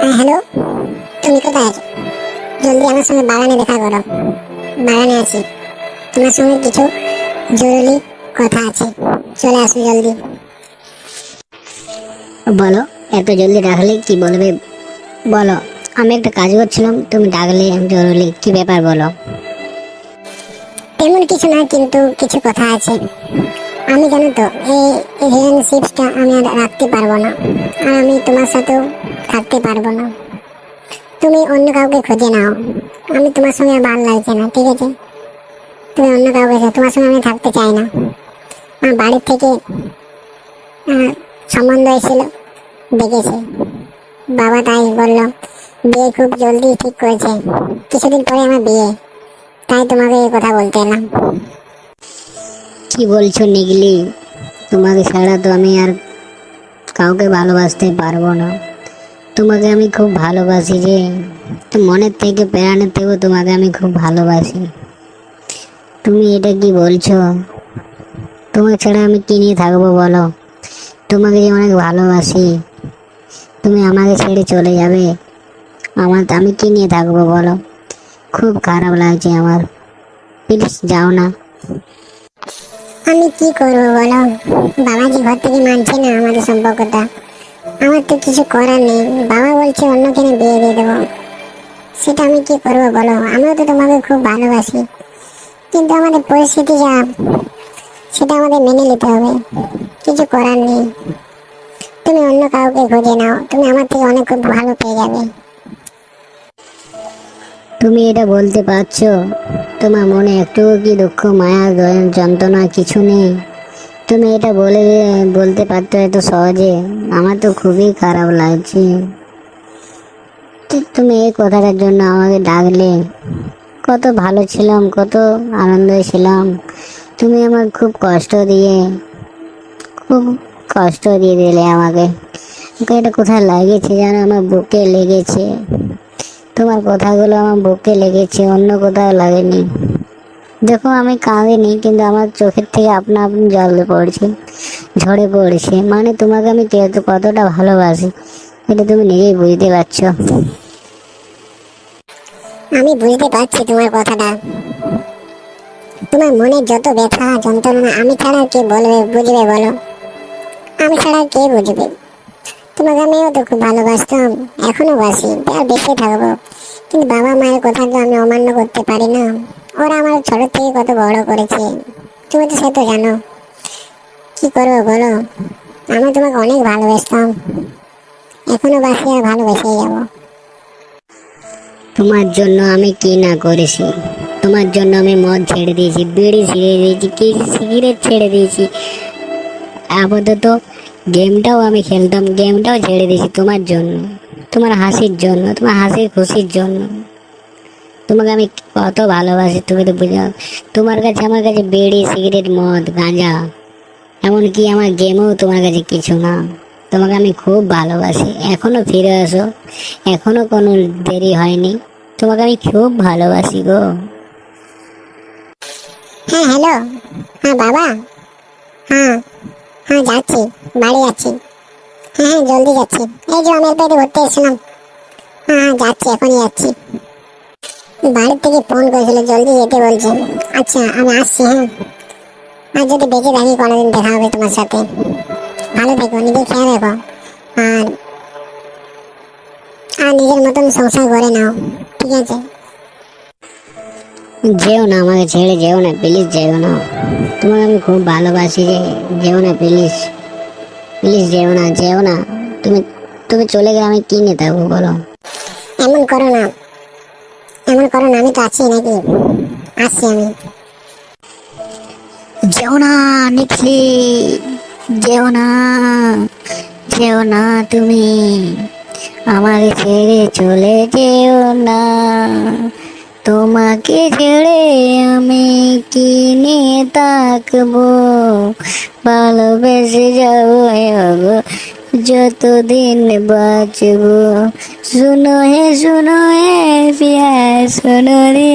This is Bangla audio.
হ্যাঁ হ্যালো? তুমি কোথায় আছো? জলদি আমার সঙ্গে বাগানে দেখা করো। বাগানে আছি। তোমার সঙ্গে কিছু জরুরি কথা আছে। চলে আসো জলদি। বলো এত জলদি ডাকলে কি বলবে? বলো আমি একটা কাজ করছিলাম তুমি ডাকলে জরুরি। কি ব্যাপার বলো? তেমন কিছু না কিন্তু কিছু কথা আছে। আমি জানো তো, এই রিলেশনশিপটা আমি আর রাখতে পারব না। আর আমি তোমার সাথেও থাকতে পারব না। তুমি অন্য কাউকে খুঁজে নাও। আমি তোমার সঙ্গে ভালো লাগছে না, ঠিক আছে? তুমি অন্য কাউকে তোমার সঙ্গে আমি থাকতে চাই না। আমার বাড়ির থেকে সম্বন্ধ এসেছিল, দেখেছে। বাবা তাই বলল, বিয়ে খুব জলদি ঠিক করেছে। কিছুদিন পরে আমার বিয়ে। তাই তোমাকে এই কথা বলতে এলাম। কি বলছো নিগলি? তোমাকে ছাড়া তো আমি আর কাউকে ভালোবাসতে পারব না। তোমাকে আমি খুব ভালোবাসি যে মনের থেকে প্রাণের থেকেও তোমাকে আমি খুব ভালোবাসি। তুমি এটা কি বলছো? তোমাকে ছাড়া আমি কি নিয়ে থাকব বলো? তোমাকে যে অনেক ভালোবাসি। তুমি আমাকে ছেড়ে চলে যাবে। আমার আমি কি নিয়ে থাকব বলো? খুব খারাপ লাগছে আমার। প্লিজ যাও না। আমি কি করব বলো? বাবাজি ঘর থেকে মানছে না আমাদের সম্পর্কটা। আমার তো কিছু করার নেই। বাবা বলছে অন্য কেনে বিয়ে দিয়ে দেবো। সেটা আমি কি করব বলো? আমিও তো তোমাকে খুব ভালোবাসি। কিন্তু আমাদের পরিস্থিতি যা, সেটা আমাদের মেনে নিতে হবে। কিছু করার নেই। তুমি অন্য কাউকে খুঁজে নাও। তুমি আমার থেকে অনেক খুব ভালো পেয়ে যাবে। তুমি এটা বলতে পারছ? তোমার মনে একটু কি দুঃখ, মায়া যন্ত্রণা, কিছু নেই? তুমি এটা বলে, বলতে পারতো এত সহজে? আমার তো খুবই খারাপ লাগছে। তুমি এই কথাটার জন্য আমাকে ডাকলে। কত ভালো ছিলাম, কত আনন্দ ছিলাম। তুমি আমার খুব কষ্ট দিয়ে, খুব কষ্ট দিয়ে দিলে আমাকে। এটা কোথায় লাগেছে যেন আমার বুকে লেগেছে? তোমার কথাগুলো আমার বুকে লেগেছে, অন্য কোথাও লাগেনি। দেখো আমি কাঁদিনি, কিন্তু আমার চোখের থেকে আপনা আপনি জল পড়ছে, ঝরে পড়ছে। মানে তোমাকে আমি কতটা ভালোবাসি, এটা তুমি নিজেই বুঝতে পারছ। আমি বুঝতে পারছি তোমার কথাটা। তোমার মনে যত ব্যথা, যন্ত্রণা, আমি ছাড়া কে বলবে, বুঝবে বলো? আমি ছাড়া কে বুঝবে? তোমাকে আমিও তো খুব ভালোবাসতাম, এখনও বাসি আর বেঁচে থাকব। কিন্তু বাবা মায়ের কথা তো আমি অমান্য করতে পারি না। ওরা আমার ছোট থেকে কত বড় করেছে। তুমি তো সে তো জানো। কি করব বলো? আমি তোমাকে অনেক ভালোবাসতাম। এখনও বাসি আর ভালোবেসেই যাব। তোমার জন্য আমি কি না করেছি? তোমার জন্য আমি মদ ছেড়ে দিয়েছি, বিড়ি ছেড়ে দিয়েছি কি সিগারেট ছেড়ে দিয়েছি। আপাতত গেমটাও আমি খেলতাম, গেমটাও ছেড়ে দিয়েছি তোমার জন্য, তোমার হাসির জন্য, তোমার হাসির খুশির জন্য। তোমাকে আমি কত ভালোবাসি, তুমি তো বুঝো তোমার কাছে আমার কাছে বিড়ি, সিগারেট, মদ, গাঁজা, এমনকি আমার গেমও তোমার কাছে কিছু না। তোমাকে আমি খুব ভালোবাসি। এখনও ফিরে আসো। এখনও কোনো দেরি হয়নি। তোমাকে আমি খুব ভালোবাসি গো। হ্যাঁ হ্যালো। হ্যাঁ বাবা। হ্যাঁ। হ্যাঁ যাচ্ছি। বাড়ি যাচ্ছি। হ্যাঁ হ্যাঁ জলদি যাচ্ছি। এই যে আমি পেটে ভর্তি এসেছিলাম। হ্যাঁ হ্যাঁ যাচ্ছি, এখনই যাচ্ছি। বাড়ির থেকে ফোন করেছিল, জলদি যেতে বলছে। আচ্ছা আমি আসছি হ্যাঁ। আর যদি বেঁচে থাকি, কোনোদিন দেখা হবে তোমার সাথে। ভালো থেকো নিজে খেয়াল রেখো। আর আর নিজের মতন সংসার করে নাও, ঠিক আছে? যেও না আমাকে ছেড়ে যেও না প্লিজ যেও না। তোমাকে আমি খুব ভালোবাসি যে যেও না প্লিজ প্লিজ যেও না যেও না। তুমি তুমি চলে গেলে আমি কি নিয়ে থাকব বলো। এমন করো না। এমন করো না আমি তো আছি নাকি? আসছি আমি। যেও না নিখলি। যেও না যেও না তুমি। আমাকে ছেড়ে চলে যেও না। তোমাকে ছেড়ে আমি কি নিয়ে থাকব? ভালোবেসে যাব গো যতদিন বাঁচবো। শুনো হে শুনো হে, পিয়া, শুনো রে